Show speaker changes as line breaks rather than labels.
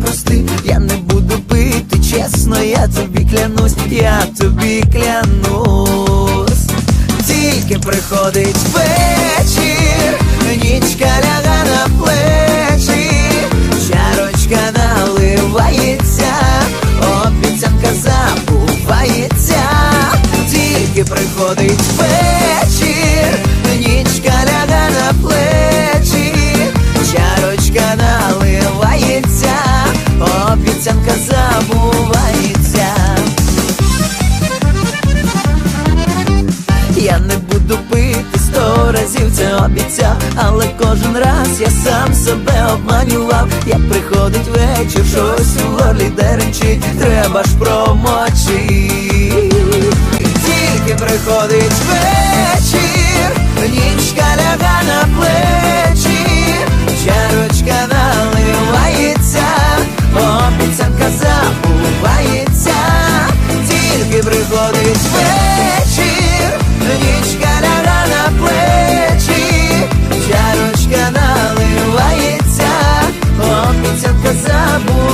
прости, я не буду пити, чесно, я тобі клянусь, я тобі клянусь. Тільки приходить вечір, нічка ляга на плечі, чарочка наливається, обіцянка забувається, тільки приходить вечір, обіцянка забувається. Я не буду пити сто разів це обіцяв, але кожен раз я сам себе обманював. Як приходить вечір, щось у горлі деренчить, треба ж промочити. Тільки приходить вечір. тільки приходить вечір, нічка ляга на плечі, чарочка наливається, обіцянка забула.